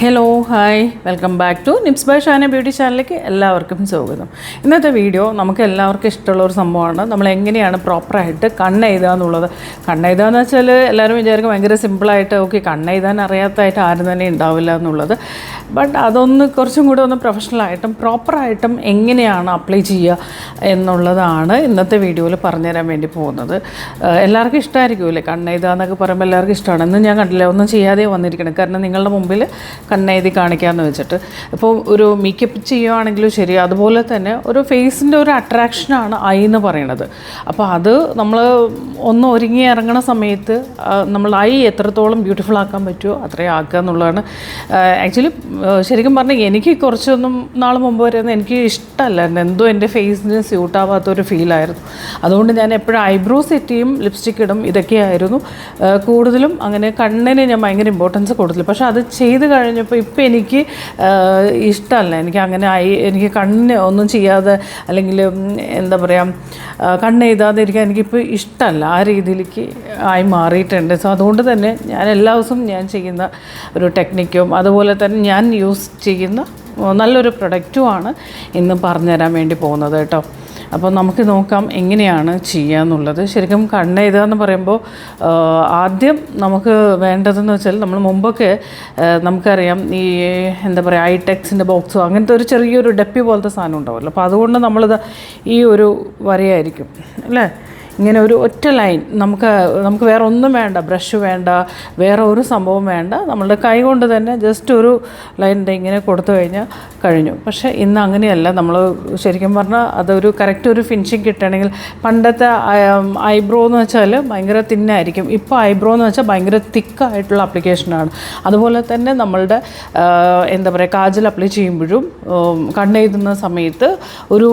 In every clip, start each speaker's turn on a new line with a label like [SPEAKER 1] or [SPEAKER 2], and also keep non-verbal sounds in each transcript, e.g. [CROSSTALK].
[SPEAKER 1] Hello hi welcome back to nips by Shana beauty ചാനലിലേക്ക് എല്ലാവർക്കും സ്വാഗതം. ഇന്നത്തെ വീഡിയോ നമുക്ക് എല്ലാവർക്കും ഇഷ്ടമുള്ള ഒരു സംഭവമാണ്. നമ്മൾ എങ്ങനെയാണ് പ്രോപ്പറായിട്ട് കണ്ണെഴുതുക എന്നുള്ളത്. കണ്ണെഴുതുക എന്ന് വെച്ചാൽ എല്ലാവരും വിചാരിക്കും ഭയങ്കര സിമ്പിളായിട്ട് ഓക്കെ കണ്ണെഴുതാൻ അറിയാത്തതായിട്ട് ആരും തന്നെ ഉണ്ടാവില്ല എന്നുള്ളത്. ബട്ട് അതൊന്ന് കുറച്ചും കൂടെ ഒന്ന് പ്രൊഫഷണലായിട്ടും പ്രോപ്പറായിട്ടും എങ്ങനെയാണ് അപ്ലൈ ചെയ്യുക എന്നുള്ളതാണ് ഇന്നത്തെ വീഡിയോയിൽ പറഞ്ഞുതരാൻ വേണ്ടി പോകുന്നത്. എല്ലാവർക്കും ഇഷ്ടമായിരിക്കുമല്ലേ കണ്ണെഴുതുക എന്നൊക്കെ പറയുമ്പോൾ എല്ലാവർക്കും ഇഷ്ടമാണ്. ഇന്ന് ഞാൻ കണ്ടില്ല ഒന്നും ചെയ്യാതെ വന്നിരിക്കണം. കാരണം നിങ്ങളുടെ മുമ്പിൽ കണ്ണെഴുതി കാണിക്കാമെന്ന് വെച്ചിട്ട്. ഇപ്പോൾ ഒരു മേക്കപ്പ് ചെയ്യുവാണെങ്കിലും ശരി അതുപോലെ തന്നെ ഒരു ഫേസിന്റെ ഒരു അട്രാക്ഷനാണ് ഐ എന്ന് പറയുന്നത്. അപ്പോൾ അത് നമ്മൾ ഒന്ന് ഒരുങ്ങി ഇറങ്ങണ സമയത്ത് നമ്മൾ ഐ എത്രത്തോളം ബ്യൂട്ടിഫുൾ ആക്കാൻ പറ്റുമോ അത്രയും ആക്കുക എന്നുള്ളതാണ്. ആക്ച്വലി ശരിക്കും പറഞ്ഞാൽ എനിക്ക് കുറച്ചൊന്നും നാൾ മുമ്പ് വരെ എനിക്ക് ഇഷ്ടമല്ലായിരുന്നു. എന്തോ എന്റെ ഫേസിന് സ്യൂട്ടാവാത്തൊരു ഫീലായിരുന്നു അതുകൊണ്ട് ഞാൻ എപ്പോഴും ഐബ്രോ സെറ്റ് ചെയ്യും ലിപ്സ്റ്റിക് ഇടും ഇതൊക്കെയായിരുന്നു. കൂടുതലും അങ്ങനെ കണ്ണിന് ഞാൻ ഭയങ്കര ഇമ്പോർട്ടൻസ് കൊടുത്തില്ല. പക്ഷേ അത് ചെയ്ത് കഴിഞ്ഞപ്പോൾ ഇപ്പം എനിക്ക് ഇഷ്ടമല്ല എനിക്ക് അങ്ങനെ ആയി എനിക്ക് കണ്ണിന് ഒന്നും ചെയ്യാതെ അല്ലെങ്കിൽ എന്താ പറയുക കണ്ണെഴുതാതെ ഇരിക്കാൻ എനിക്കിപ്പോൾ ഇഷ്ടമല്ല ആ രീതിയിലേക്ക് ആയി മാറിയിട്ടുണ്ട്. സോ അതുകൊണ്ട് തന്നെ ഞാൻ എല്ലാ ദിവസവും ഞാൻ ചെയ്യുന്ന ഒരു ടെക്നിക്കും അതുപോലെ തന്നെ ഞാൻ യൂസ് ചെയ്യുന്ന നല്ലൊരു പ്രൊഡക്റ്റുമാണ് ഇന്ന് പറഞ്ഞുതരാൻ വേണ്ടി പോകുന്നത് കേട്ടോ. അപ്പോൾ നമുക്ക് നോക്കാം എങ്ങനെയാണ് ചെയ്യുക എന്നുള്ളത് ശരിക്കും കണ്ണെഴുതുക എന്ന് പറയുമ്പോൾ ആദ്യം നമുക്ക് വേണ്ടതെന്ന് വെച്ചാൽ നമ്മൾ മുമ്പൊക്കെ നമുക്കറിയാം ഈ എന്താ പറയുക ഐടെക്സിന്റെ ബോക്സോ അങ്ങനത്തെ ഒരു ചെറിയൊരു ഡെപ്പി പോലത്തെ സാധനം ഉണ്ടാവുമല്ലോ. അപ്പോൾ അതുകൊണ്ട് നമ്മളിത് ഈ ഒരു വരയായിരിക്കും അല്ലേ? ഇങ്ങനെ ഒരു ഒറ്റ ലൈൻ നമുക്ക് നമുക്ക് വേറെ ഒന്നും വേണ്ട ബ്രഷ് വേണ്ട വേറെ ഒരു സംഭവം വേണ്ട. നമ്മളുടെ കൈ കൊണ്ട് തന്നെ ജസ്റ്റ് ഒരു ലൈനിന്റെ ഇങ്ങനെ കൊടുത്തു കഴിഞ്ഞാൽ കഴിഞ്ഞു. പക്ഷേ ഇന്ന് അങ്ങനെയല്ല. നമ്മൾ ശരിക്കും പറഞ്ഞാൽ അതൊരു കറക്റ്റ് ഒരു ഫിനിഷിങ് കിട്ടണമെങ്കിൽ പണ്ടത്തെ ഐബ്രോ എന്ന് വെച്ചാൽ ഭയങ്കര തിന്നായിരിക്കും. ഇപ്പോൾ ഐബ്രോ എന്ന് വെച്ചാൽ ഭയങ്കര തിക്കായിട്ടുള്ള ആപ്ലിക്കേഷനാണ് അതുപോലെ തന്നെ നമ്മളുടെ എന്താ പറയുക കാജൽ അപ്ലൈ ചെയ്യുമ്പോഴും കണ്ണെഴുതുന്ന സമയത്ത് ഒരു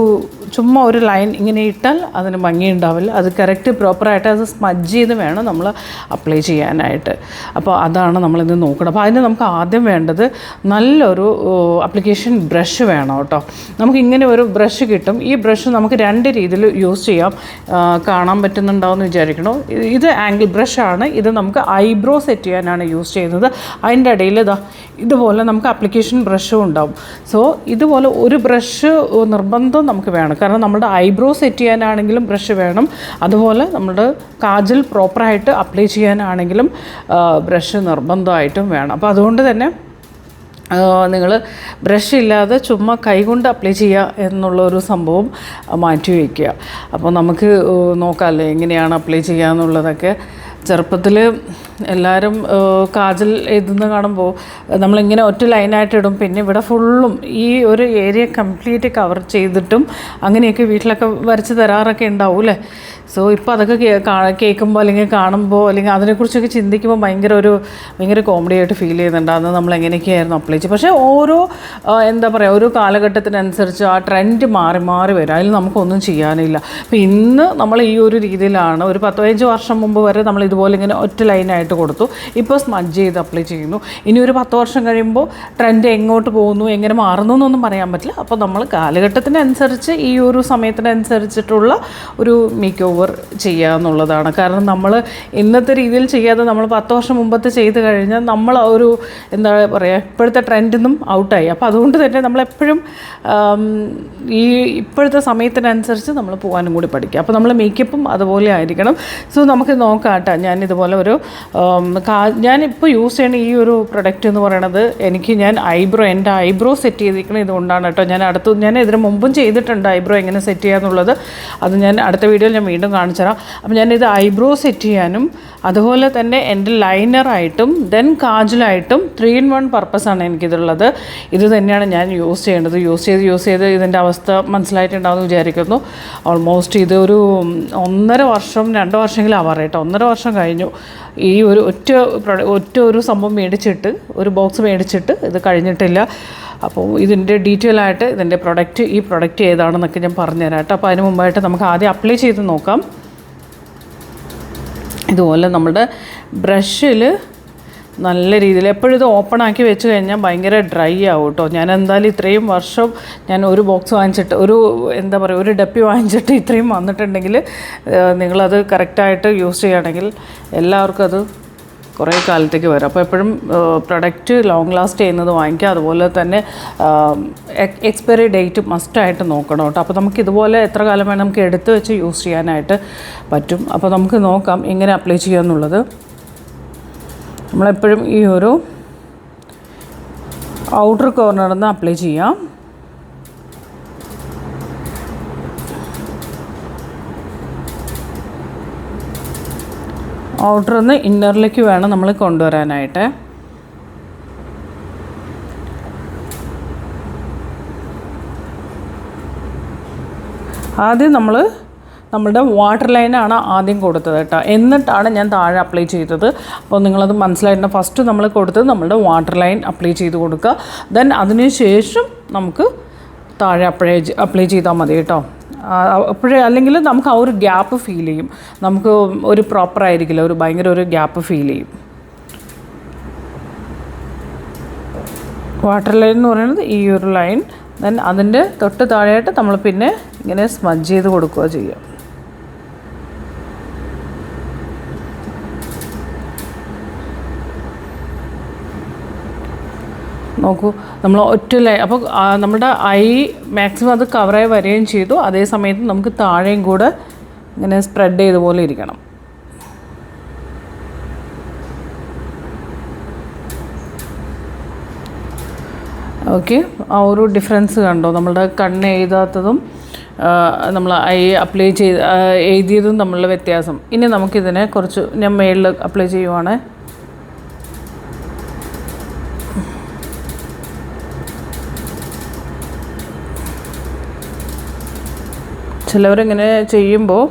[SPEAKER 1] ചുമ്മാ ഒരു ലൈൻ ഇങ്ങനെ ഇട്ടാൽ അതിന് ഭംഗി ഉണ്ടാവില്ല. അത് കറക്റ്റ് പ്രോപ്പറായിട്ട് അത് സ്മജ് ചെയ്ത് വേണം നമ്മൾ അപ്ലൈ ചെയ്യാനായിട്ട്. അപ്പോൾ അതാണ് നമ്മളിന്ന് നോക്കണം അപ്പോൾ അതിന് നമുക്ക് ആദ്യം വേണ്ടത് നല്ലൊരു അപ്ലിക്കേഷൻ ബ്രഷ് വേണം കേട്ടോ. നമുക്ക് ഇങ്ങനെ ഒരു ബ്രഷ് കിട്ടും. ഈ ബ്രഷ് നമുക്ക് രണ്ട് രീതിയിൽ യൂസ് ചെയ്യാം. കാണാൻ പറ്റുന്നുണ്ടാവുമെന്ന് വിചാരിക്കണോ? ഇത് ഇത് ആംഗിൾ ബ്രഷാണ് ഇത് നമുക്ക് ഐബ്രോ സെറ്റ് ചെയ്യാനാണ് യൂസ് ചെയ്യുന്നത്. അതിന്റെ ഇടയിൽ ഇതാ ഇതുപോലെ നമുക്ക് അപ്ലിക്കേഷൻ ബ്രഷും ഉണ്ടാവും. സോ ഇതുപോലെ ഒരു ബ്രഷ് നിർബന്ധം നമുക്ക് വേണം. കാരണം നമ്മുടെ ഐബ്രോ സെറ്റ് ചെയ്യാനാണെങ്കിലും ബ്രഷ് വേണം. അതുപോലെ നമ്മുടെ കാജൽ പ്രോപ്പറായിട്ട് അപ്ലൈ ചെയ്യാനാണെങ്കിലും ബ്രഷ് നിർബന്ധമായിട്ടും വേണം. അപ്പോൾ അതുകൊണ്ട് തന്നെ നിങ്ങൾ ബ്രഷ് ഇല്ലാതെ ചുമ്മാ കൈകൊണ്ട് അപ്ലൈ ചെയ്യുക എന്നുള്ള ഒരു സംഭവം മാറ്റി വയ്ക്കുക അപ്പോൾ നമുക്ക് നോക്കാമല്ലേ എങ്ങനെയാണ് അപ്ലൈ ചെയ്യുക എന്നുള്ളതൊക്കെ. ചെറുപ്പത്തിൽ എല്ലാവരും കാജൽ എഴുതുന്ന കാണുമ്പോൾ നമ്മളിങ്ങനെ ഒറ്റ ലൈനായിട്ട് ഇടും. പിന്നെ ഇവിടെ ഫുള്ളും ഈ ഒരു ഏരിയ കംപ്ലീറ്റ് കവർ ചെയ്തിട്ടും അങ്ങനെയൊക്കെ വീട്ടിലൊക്കെ വരച്ച് തരാറൊക്കെ ഉണ്ടാവും അല്ലേ സോ ഇപ്പോൾ അതൊക്കെ കേൾക്കുമ്പോൾ അല്ലെങ്കിൽ കാണുമ്പോൾ അല്ലെങ്കിൽ അതിനെക്കുറിച്ചൊക്കെ ചിന്തിക്കുമ്പോൾ ഭയങ്കര ഒരു ഭയങ്കര കോമഡി ആയിട്ട് ഫീൽ ചെയ്യുന്നുണ്ട്. അന്ന് നമ്മൾ എങ്ങനെയൊക്കെയായിരുന്നു അപ്ലൈ ചെയ്ത് പക്ഷേ ഓരോ എന്താ പറയുക ഓരോ കാലഘട്ടത്തിനനുസരിച്ച് ആ ട്രെൻഡ് മാറി മാറി വരും. അതിൽ നമുക്കൊന്നും ചെയ്യാനില്ല. അപ്പോൾ ഇന്ന് നമ്മൾ ഈ ഒരു രീതിയിലാണ്. ഒരു പത്ത് പതിനഞ്ച് വർഷം മുമ്പ് വരെ നമ്മൾ ഇതുപോലെ ഇങ്ങനെ ഒറ്റ ലൈനായിട്ട് കൊടുത്തു. ഇപ്പോൾ സ്മജ് ചെയ്ത് അപ്ലൈ ചെയ്യുന്നു. ഇനി ഒരു പത്ത് വർഷം കഴിയുമ്പോൾ ട്രെൻഡ് എങ്ങോട്ട് പോകുന്നു എങ്ങനെ മാറുന്നു എന്നൊന്നും പറയാൻ പറ്റില്ല. അപ്പോൾ നമ്മൾ കാലഘട്ടത്തിനനുസരിച്ച് ഈ ഒരു സമയത്തിനനുസരിച്ചിട്ടുള്ള ഒരു മേക്ക് ഓവർ ചെയ്യുക എന്നുള്ളതാണ് കാരണം നമ്മൾ ഇന്നത്തെ രീതിയിൽ ചെയ്യാതെ നമ്മൾ പത്ത് വർഷം മുമ്പത്തെ ചെയ്ത് കഴിഞ്ഞാൽ നമ്മൾ ഒരു എന്താ പറയുക ഇപ്പോഴത്തെ ട്രെൻഡിൽ നിന്നും ഔട്ടായി. അപ്പോൾ അതുകൊണ്ട് തന്നെ നമ്മളെപ്പോഴും ഈ ഇപ്പോഴത്തെ സമയത്തിനനുസരിച്ച് നമ്മൾ പോകാനും കൂടി പഠിക്കുക അപ്പോൾ നമ്മൾ മേക്കപ്പും അതുപോലെ ആയിരിക്കണം. സോ നമുക്ക് നോക്കാം കേട്ടോ ഞാൻ ഇതുപോലെ ഒരു ഞാനിപ്പോൾ യൂസ് ചെയ്യുന്ന ഈ ഒരു പ്രൊഡക്റ്റ് എന്ന് പറയുന്നത് എനിക്ക് ഞാൻ ഐബ്രോ എന്റെ ഐബ്രോ സെറ്റ് ചെയ്തിരിക്കുന്നത് ഇതുകൊണ്ടാണ് കേട്ടോ. ഞാൻ അടുത്ത് ഞാൻ ഇതിന് മുമ്പും ചെയ്തിട്ടുണ്ട് ഐബ്രോ എങ്ങനെ സെറ്റ് ചെയ്യുക എന്നുള്ളത് അത് ഞാൻ അടുത്ത വീഡിയോയിൽ ഞാൻ വീണ്ടും കാണിച്ചു തരാം. അപ്പോൾ ഞാനിത് ഐബ്രോ സെറ്റ് ചെയ്യാനും അതുപോലെ തന്നെ എന്റെ ലൈനറായിട്ടും ദെൻ കാജലായിട്ടും ത്രീ ഇൻ വൺ പർപ്പസാണ് എനിക്കിതുള്ളത്. ഇത് തന്നെയാണ് ഞാൻ യൂസ് ചെയ്യേണ്ടത്. യൂസ് ചെയ്ത് യൂസ് ചെയ്ത് ഇതിന്റെ അവസ്ഥ മനസ്സിലായിട്ടുണ്ടാവുമെന്ന് വിചാരിക്കുന്നു. ഓൾമോസ്റ്റ് ഇതൊരു ഒന്നര വർഷം രണ്ട് വർഷമെങ്കിലും ആവാറേട്ടോ ഒന്നര വർഷം കഴിഞ്ഞു. ഈ ഒരു ഒറ്റ ഒറ്റ ഒരു സംഭവം മേടിച്ചിട്ട് ഒരു ബോക്സ് മേടിച്ചിട്ട് ഇത് കഴിഞ്ഞിട്ടില്ല. അപ്പോൾ ഇതിന്റെ ഡീറ്റെയിൽ ആയിട്ട് ഇതിന്റെ പ്രൊഡക്റ്റ് ഈ പ്രൊഡക്റ്റ് ഏതാണെന്നൊക്കെ ഞാൻ പറഞ്ഞുതരാം കേട്ടോ. അപ്പോൾ അതിന് മുമ്പായിട്ട് നമുക്ക് ആദ്യം അപ്ലൈ ചെയ്ത് നോക്കാം. ഇതുപോലെ നമ്മുടെ ബ്രഷിൽ നല്ല രീതിയിൽ എപ്പോഴും ഇത് ഓപ്പൺ ആക്കി വെച്ച് കഴിഞ്ഞാൽ ഭയങ്കര ഡ്രൈ ആവും കേട്ടോ ഞാൻ എന്തായാലും ഇത്രയും വർഷം ഞാൻ ഒരു ബോക്സ് വാങ്ങിച്ചിട്ട് ഒരു എന്താ പറയുക ഒരു ഡപ്പി വാങ്ങിച്ചിട്ട് ഇത്രയും വന്നിട്ടുണ്ടെങ്കിൽ നിങ്ങളത് കറക്റ്റായിട്ട് യൂസ് ചെയ്യുകയാണെങ്കിൽ എല്ലാവർക്കും അത് കുറേ കാലത്തേക്ക് വരും. അപ്പോൾ എപ്പോഴും പ്രൊഡക്റ്റ് ലോങ് ലാസ്റ്റ് ചെയ്യുന്നത് വാങ്ങിക്കുക. അതുപോലെ തന്നെ എക്സ്പയറി ഡേറ്റ് മസ്റ്റായിട്ട് നോക്കണം കേട്ടോ അപ്പോൾ നമുക്ക് ഇതുപോലെ എത്ര കാലം വേണം നമുക്ക് എടുത്ത് വെച്ച് യൂസ് ചെയ്യാനായിട്ട് പറ്റും. അപ്പോൾ നമുക്ക് നോക്കാം എങ്ങനെ അപ്ലൈ ചെയ്യുക എന്നുള്ളത് നമ്മളെപ്പോഴും ഈ ഒരു ഔട്ടർ കോർണറിൽ നിന്ന് അപ്ലൈ ചെയ്യാം. ഔട്ടറിൽ നിന്ന് ഇന്നറിലേക്ക് വേണം നമ്മൾ കൊണ്ടുവരാനായിട്ട്. ആദ്യം നമ്മൾ നമ്മുടെ വാട്ടർ ലൈനാണ് ആദ്യം കൊടുത്തത് കേട്ടോ. എന്നിട്ടാണ് ഞാൻ താഴെ അപ്ലൈ ചെയ്തത്. അപ്പോൾ നിങ്ങളത് മനസ്സിലായിട്ട് ഫസ്റ്റ് നമ്മൾ കൊടുത്തത് നമ്മുടെ വാട്ടർ ലൈൻ അപ്ലൈ ചെയ്ത് കൊടുക്കുക. ദെൻ അതിന് ശേഷം നമുക്ക് താഴെ അപ്ലൈ അപ്ലൈ ചെയ്താൽ മതി കേട്ടോ. അപ്പോഴേ അല്ലെങ്കിൽ നമുക്ക് ആ ഒരു ഗ്യാപ്പ് ഫീൽ ചെയ്യും. നമുക്ക് ഒരു പ്രോപ്പർ ആയിരിക്കില്ല. ഒരു ഭയങ്കര ഒരു ഗ്യാപ്പ് ഫീൽ ചെയ്യും. വാട്ടർ ലൈൻ എന്ന് പറയുന്നത് ഈ ഒരു ലൈൻ ദെൻ അതിന്റെ തൊട്ട് താഴെയായിട്ട് നമ്മൾ പിന്നെ ഇങ്ങനെ സ്മജ് ചെയ്ത് കൊടുക്കുക ചെയ്യുക. നോക്കൂ. നമ്മൾ ഒറ്റ ലൈ അപ്പോൾ നമ്മുടെ ഐ മാക്സിമം അത് കവറായി വരികയും ചെയ്തു. അതേ സമയത്ത് നമുക്ക് താഴെയും കൂടെ ഇങ്ങനെ സ്പ്രെഡ് ചെയ്ത പോലെ ഇരിക്കണം. ഓക്കെ ആ ഒരു ഡിഫറൻസ് കണ്ടോ? നമ്മളുടെ കണ്ണ് എഴുതാത്തതും നമ്മൾ ഐ അപ്ലൈ ചെയ്ത് എഴുതിയതും തമ്മിലുള്ള വ്യത്യാസം. ഇനി നമുക്കിതിനെ കുറച്ച് ഞാൻ മേളിൽ അപ്ലൈ ചെയ്യുവാണ്. ചിലവരിങ്ങനെ ചെയ്യുമ്പോൾ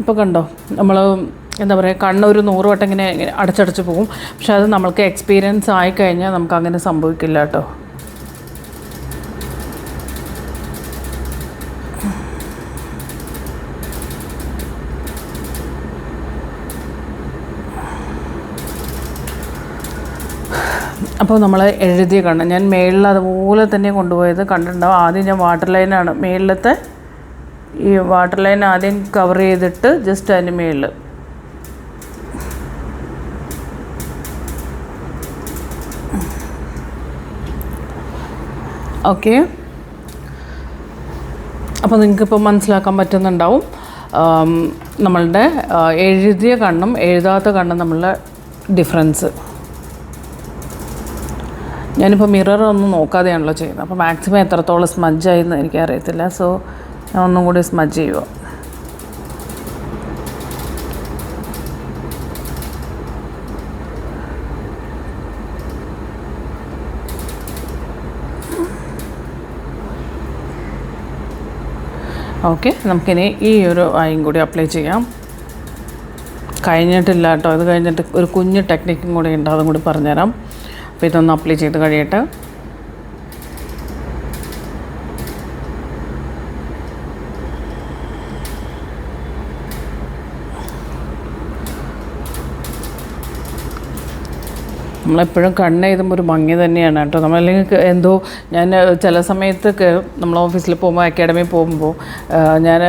[SPEAKER 1] ഇപ്പോൾ കണ്ടോ നമ്മൾ എന്താ പറയുക കണ്ണൊരു നൂറ് വട്ടം ഇങ്ങനെ അടച്ചടച്ച് പോകും. പക്ഷെ അത് നമ്മൾക്ക് എക്സ്പീരിയൻസ് ആയിക്കഴിഞ്ഞാൽ നമുക്ക് അങ്ങനെ സംഭവിക്കില്ല കേട്ടോ. അപ്പോൾ നമ്മൾ എഴുതിയ കണ്ണ് ഞാൻ മേളിൽ അതുപോലെ തന്നെ കൊണ്ടുപോയത് കണ്ടിട്ടുണ്ടാവും. ആദ്യം ഞാൻ വാട്ടർ ലൈനാണ് മേളിലത്തെ ഈ വാട്ടർ ലൈൻ ആദ്യം കവർ ചെയ്തിട്ട് ജസ്റ്റ് അതിന് മേളിൽ. ഓക്കെ അപ്പോൾ നിങ്ങൾക്കിപ്പോൾ മനസ്സിലാക്കാൻ പറ്റുന്നുണ്ടാവും. നമ്മളുടെ എഴുതിയ കണ്ണും എഴുതാത്ത കണ്ണും നമ്മളുടെ ഡിഫറൻസ് ഞാനിപ്പോൾ മിററൊന്നും നോക്കാതെയാണല്ലോ ചെയ്യുന്നത്. അപ്പോൾ മാക്സിമം എത്രത്തോളം സ്മജ് എന്ന് എനിക്കറിയത്തില്ല. സോ ഒന്നും കൂടി സ്മജ് ചെയ്യുക ഓക്കെ നമുക്കിനി ഈ ഒരു ആയും കൂടി അപ്ലൈ ചെയ്യാം. കഴിഞ്ഞിട്ടില്ല കേട്ടോ ഇത് കഴിഞ്ഞിട്ട് ഒരു കുഞ്ഞ് ടെക്നിക്കും കൂടി ഉണ്ട്. അതും കൂടി പറഞ്ഞുതരാം. അപ്പോൾ ഇതൊന്ന് അപ്ലൈ ചെയ്ത് കഴിയട്ടെ. നമ്മളെപ്പോഴും കണ്ണ് എഴുതുമ്പോൾ ഒരു ഭംഗി തന്നെയാണ് കേട്ടോ. നമ്മളല്ലെങ്കിൽ എന്തോ ഞാൻ ചില സമയത്തൊക്കെ നമ്മൾ ഓഫീസിൽ പോകുമ്പോൾ അക്കാഡമി പോകുമ്പോൾ ഞാൻ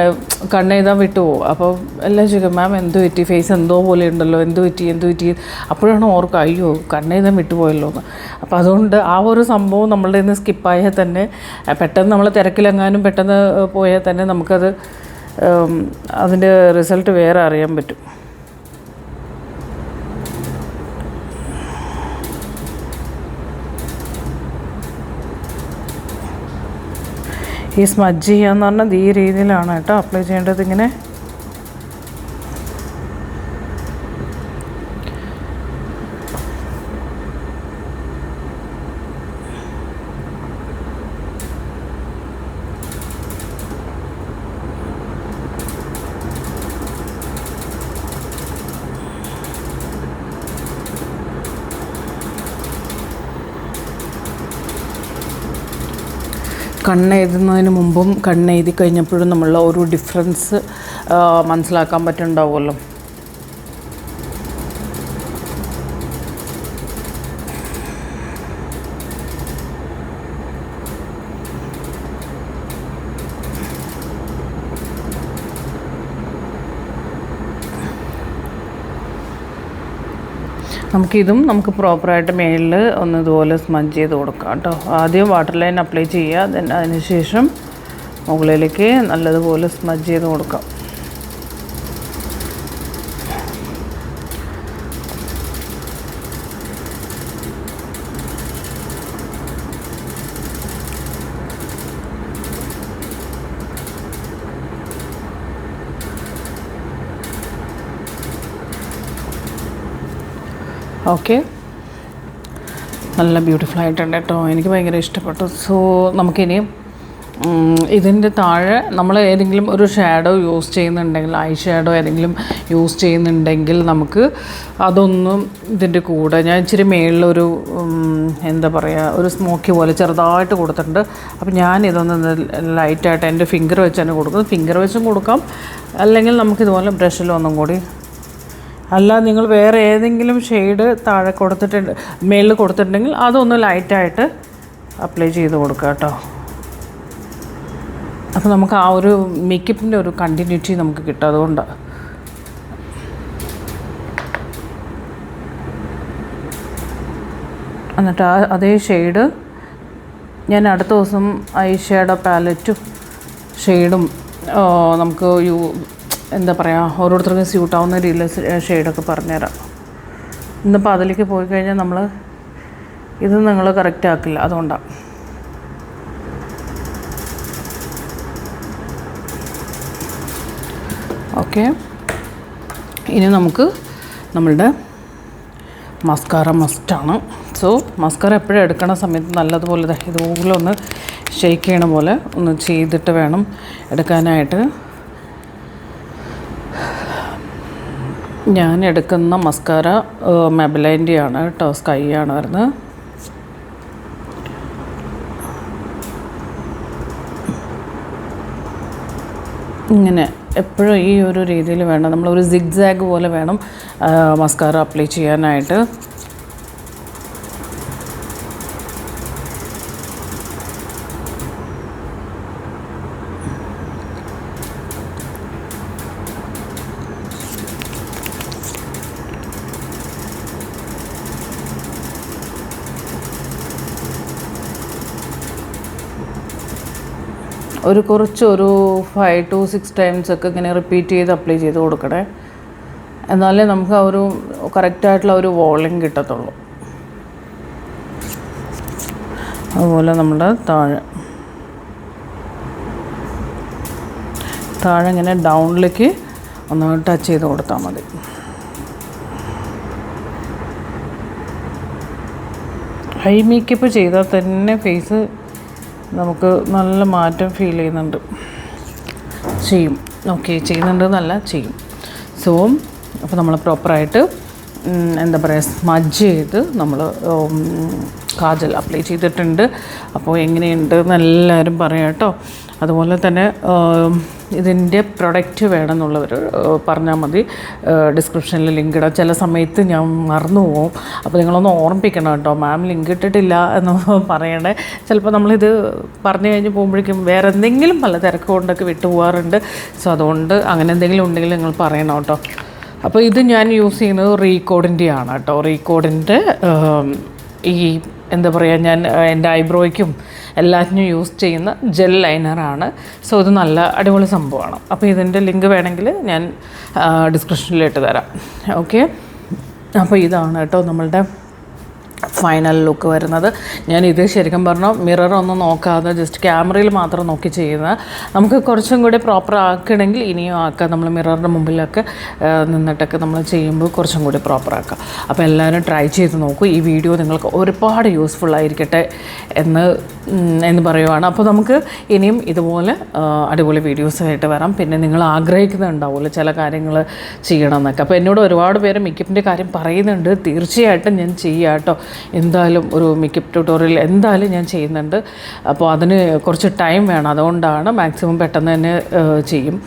[SPEAKER 1] കണ്ണ് എഴുതാൻ വിട്ടുപോകും. അപ്പോൾ എല്ലാം ചോദിക്കും മാം എന്തോ പറ്റി? ഫേസ് എന്തോ പോലെ ഉണ്ടല്ലോ. എന്തോ പറ്റി? എന്തോ പറ്റി? അപ്പോഴാണ് ഓർക്കുക അയ്യോ കണ്ണ് എഴുതാൻ വിട്ടുപോയല്ലോ എന്ന് അപ്പോൾ അതുകൊണ്ട് ആ ഒരു സംഭവം നമ്മളുടെ ഇന്ന് സ്കിപ്പായാൽ തന്നെ പെട്ടെന്ന് നമ്മൾ തിരക്കിലെങ്ങാനും പെട്ടെന്ന് പോയാൽ തന്നെ നമുക്കത് അതിന്റെ റിസൾട്ട് വേറെ അറിയാൻ പറ്റും. ഈ സ്മജ് ചെയ്യാന്ന് പറഞ്ഞാൽ ഈ രീതിയിലാണ് കേട്ടോ അപ്ലൈ ചെയ്യേണ്ടത് ഇങ്ങനെ. കണ്ണെഴുതുന്നതിന് മുമ്പും കണ്ണെഴുതി കഴിഞ്ഞപ്പോഴും നമ്മളുടെ ഒരു ഡിഫറൻസ് മനസ്സിലാക്കാൻ പറ്റുന്നുണ്ടാവുമല്ലോ. നമുക്കിതും നമുക്ക് പ്രോപ്പറായിട്ട് മേളിൽ ഒന്ന് ഇതുപോലെ സ്മജ് ചെയ്ത് കൊടുക്കാം കേട്ടോ ആദ്യം വാട്ടർ ലൈൻ അപ്ലൈ ചെയ്യുക അതിന് ശേഷം മുകളിലേക്ക് നല്ലതുപോലെ സ്മജ് ചെയ്ത് കൊടുക്കാം. ഓക്കെ. നല്ല ബ്യൂട്ടിഫുൾ ആയിട്ടുണ്ട് കേട്ടോ. എനിക്ക് ഭയങ്കര ഇഷ്ടപ്പെട്ടു. സോ നമുക്കിനിയും ഇതിന്റെ താഴെ നമ്മൾ ഏതെങ്കിലും ഒരു ഷാഡോ യൂസ് ചെയ്യുന്നുണ്ടെങ്കിൽ ഐ ഷാഡോ ഏതെങ്കിലും യൂസ് ചെയ്യുന്നുണ്ടെങ്കിൽ നമുക്ക് അതൊന്നും ഇതിന്റെ കൂടെ ഞാൻ ഇച്ചിരി മേളിലൊരു എന്താ പറയുക ഒരു സ്മോക്കി പോലെ ചെറുതായിട്ട് കൊടുത്തിട്ടുണ്ട്. അപ്പോൾ ഞാൻ ഇതൊന്ന് ലൈറ്റായിട്ട് എന്റെ ഫിംഗർ വെച്ച് തന്നെ കൊടുക്കുന്നത് ഫിംഗർ വെച്ചും കൊടുക്കാം. അല്ലെങ്കിൽ നമുക്കിതുപോലെ ബ്രഷിലൊന്നും കൂടി അല്ല നിങ്ങൾ വേറെ ഏതെങ്കിലും ഷെയ്ഡ് താഴെ കൊടുത്തിട്ടുണ്ട് മേളിൽ കൊടുത്തിട്ടുണ്ടെങ്കിൽ അതൊന്ന് ലൈറ്റായിട്ട് അപ്ലൈ ചെയ്ത് കൊടുക്കുക കേട്ടോ. അപ്പോൾ നമുക്ക് ആ ഒരു മേക്കപ്പിന്റെ ഒരു കണ്ടിന്യൂറ്റി നമുക്ക് കിട്ടും അതുകൊണ്ട്. എന്നിട്ട് ആ അതേ ഷെയ്ഡ് ഞാൻ അടുത്ത ദിവസം ഐ ഷേഡോ പാലറ്റും ഷെയ്ഡും നമുക്ക് യു എന്താ പറയുക ഓരോരുത്തർക്കും സ്യൂട്ടാവുന്ന രീതിയിൽ ഷെയ്ഡൊക്കെ പറഞ്ഞുതരാം. ഇന്നിപ്പോൾ അതിലേക്ക് പോയി കഴിഞ്ഞാൽ നമ്മൾ ഇത് നിങ്ങൾ കറക്റ്റ് ആക്കില്ല അതുകൊണ്ടാണ് ഓക്കെ. ഇനി നമുക്ക് നമ്മളുടെ മസ്കാര മസ്റ്റാണ് സോ മസ്കാര എപ്പോഴും എടുക്കണ സമയത്ത് നല്ലതുപോലെ ഇതുപോലെ ഒന്ന് ഷെയ്ക്ക് ചെയ്യണ പോലെ ഒന്ന് ചെയ്തിട്ട് വേണം എടുക്കാനായിട്ട്. ഞാൻ എടുക്കുന്ന മസ്കാര മെബലൈന്റെ ആണ് കേട്ടോ സ്കൈ ആണ് വരുന്നത്. ഇങ്ങനെ എപ്പോഴും ഈ ഒരു രീതിയിൽ വേണം. നമ്മൾ ഒരു സിഗ്സാഗ് പോലെ വേണം മസ്കാര അപ്ലൈ ചെയ്യാനായിട്ട്. ഒരു കുറച്ച് ഒരു ഫൈവ് ടു സിക്സ് ടൈംസ് ഒക്കെ ഇങ്ങനെ റിപ്പീറ്റ് ചെയ്ത് അപ്ലൈ ചെയ്ത് കൊടുക്കണേ. എന്നാലേ നമുക്ക് ആ ഒരു കറക്റ്റായിട്ടുള്ള ഒരു വോളിങ് കിട്ടത്തുള്ളൂ. അതുപോലെ നമ്മുടെ താഴെ. താഴെ ഇങ്ങനെ ഡൗണിലേക്ക് ഒന്ന് ടച്ച് ചെയ്ത് കൊടുത്താൽ മതി. ഹൈ മേക്കപ്പ് ചെയ്താൽ തന്നെ ഫേസ് നമുക്ക് നല്ല മാറ്റം ഫീൽ ചെയ്യുന്നുണ്ട്. ചെയ്യും. ഓക്കെ ചെയ്യുന്നുണ്ട് എന്നല്ല ചെയ്യും. സോ അപ്പോൾ നമ്മൾ പ്രോപ്പറായിട്ട് എന്താ പറയുക സ്മജ് ചെയ്ത് നമ്മൾ കാജൽ അപ്ലൈ ചെയ്തിട്ടുണ്ട്. അപ്പോൾ എങ്ങനെയുണ്ട് എന്ന് എല്ലാവരും പറയാം കേട്ടോ. അതുപോലെ തന്നെ ഇതിന്റെ പ്രൊഡക്റ്റ് വേണമെന്നുള്ളവർ പറഞ്ഞാൽ മതി. ഡിസ്ക്രിപ്ഷനിൽ ലിങ്ക് ഇടാം. ചില സമയത്ത് ഞാൻ മറന്നു പോകും. അപ്പോൾ നിങ്ങളൊന്ന് ഓർമ്മിപ്പിക്കണം കേട്ടോ. മാം ലിങ്ക് ഇട്ടിട്ടില്ല എന്ന് [LAUGHS] പറയണേ. ചിലപ്പോൾ നമ്മളിത് പറഞ്ഞു കഴിഞ്ഞ് പോകുമ്പോഴേക്കും വേറെ എന്തെങ്കിലും പല തിരക്ക് കൊണ്ടൊക്കെ വിട്ടു പോകാറുണ്ട്. സോ അതുകൊണ്ട് അങ്ങനെ എന്തെങ്കിലും ഉണ്ടെങ്കിൽ നിങ്ങൾ പറയണം കേട്ടോ. അപ്പോൾ ഇത് ഞാൻ യൂസ് ചെയ്യുന്നത് റീകോഡിന്റെയാണ് കേട്ടോ. റീകോഡിന്റെ ഈ എന്താ പറയുക ഞാൻ എന്റെ ഐബ്രോയ്ക്കും എല്ലാത്തിനും യൂസ് ചെയ്യുന്ന ജെൽ ലൈനറാണ്. സോ ഇത് നല്ല അടിപൊളി സംഭവമാണ്. അപ്പോൾ ഇതിന്റെ ലിങ്ക് വേണമെങ്കിൽ ഞാൻ ഡിസ്ക്രിപ്ഷനിലിട്ട് തരാം. ഓക്കെ? അപ്പോൾ ഇതാണ് കേട്ടോ നമ്മളുടെ ഫൈനൽ ലുക്ക് വരുന്നത്. ഞാൻ ഇത് ശരിക്കും പറഞ്ഞാൽ മിറർ ഒന്നും നോക്കാതെ ജസ്റ്റ് ക്യാമറയിൽ മാത്രം നോക്കി ചെയ്യുന്നത്. നമുക്ക് കുറച്ചും കൂടി പ്രോപ്പർ ആക്കണമെങ്കിൽ ഇനിയും ആക്കാം. നമ്മൾ മിററിന്റെ മുമ്പിലൊക്കെ നിന്നിട്ടൊക്കെ നമ്മൾ ചെയ്യുമ്പോൾ കുറച്ചും കൂടി പ്രോപ്പർ ആക്കാം. അപ്പോൾ എല്ലാവരും ട്രൈ ചെയ്ത് നോക്കൂ. ഈ വീഡിയോ നിങ്ങൾക്ക് ഒരുപാട് യൂസ്ഫുൾ ആയിരിക്കട്ടെ എന്ന് എന്ന് പറയുവാണ്. അപ്പോൾ നമുക്ക് ഇനിയും ഇതുപോലെ അടിപൊളി വീഡിയോസായിട്ട് വരാം. പിന്നെ നിങ്ങൾ ആഗ്രഹിക്കുന്നുണ്ടാവുമല്ലോ ചില കാര്യങ്ങൾ ചെയ്യണമെന്നൊക്കെ അപ്പോൾ എന്നോട് ഒരുപാട് പേര് മേക്കപ്പിന്റെ കാര്യം പറയുന്നുണ്ട്. തീർച്ചയായിട്ടും ഞാൻ ചെയ്യാം കേട്ടോ. എന്തായാലും ഒരു മേക്കപ്പ് ട്യൂട്ടോറിയൽ എന്തായാലും ഞാൻ ചെയ്യുന്നുണ്ട്. അപ്പോൾ അതിന് കുറച്ച് ടൈം വേണം. അതുകൊണ്ടാണ് മാക്സിമം പെട്ടെന്ന് തന്നെ ചെയ്യും.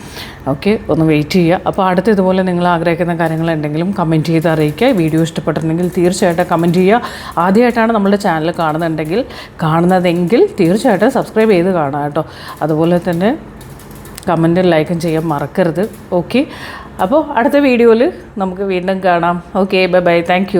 [SPEAKER 1] ഓക്കെ ഒന്ന് വെയിറ്റ് ചെയ്യുക. അപ്പോൾ അടുത്ത ഇതുപോലെ നിങ്ങൾ ആഗ്രഹിക്കുന്ന കാര്യങ്ങൾ എന്തെങ്കിലും കമന്റ് ചെയ്ത് അറിയിക്കുക. വീഡിയോ ഇഷ്ടപ്പെട്ടിട്ടുണ്ടെങ്കിൽ തീർച്ചയായിട്ടും കമന്റ് ചെയ്യുക. ആദ്യമായിട്ടാണ് നമ്മുടെ ചാനൽ കാണുന്നുണ്ടെങ്കിൽ കാണുന്നതെങ്കിൽ തീർച്ചയായിട്ടും സബ്സ്ക്രൈബ് ചെയ്ത് കാണാം കേട്ടോ. അതുപോലെ തന്നെ കമന്റും ലൈക്കും ചെയ്യാൻ മറക്കരുത്. ഓക്കെ അപ്പോൾ അടുത്ത വീഡിയോയിൽ നമുക്ക് വീണ്ടും കാണാം. Okay bye bye thank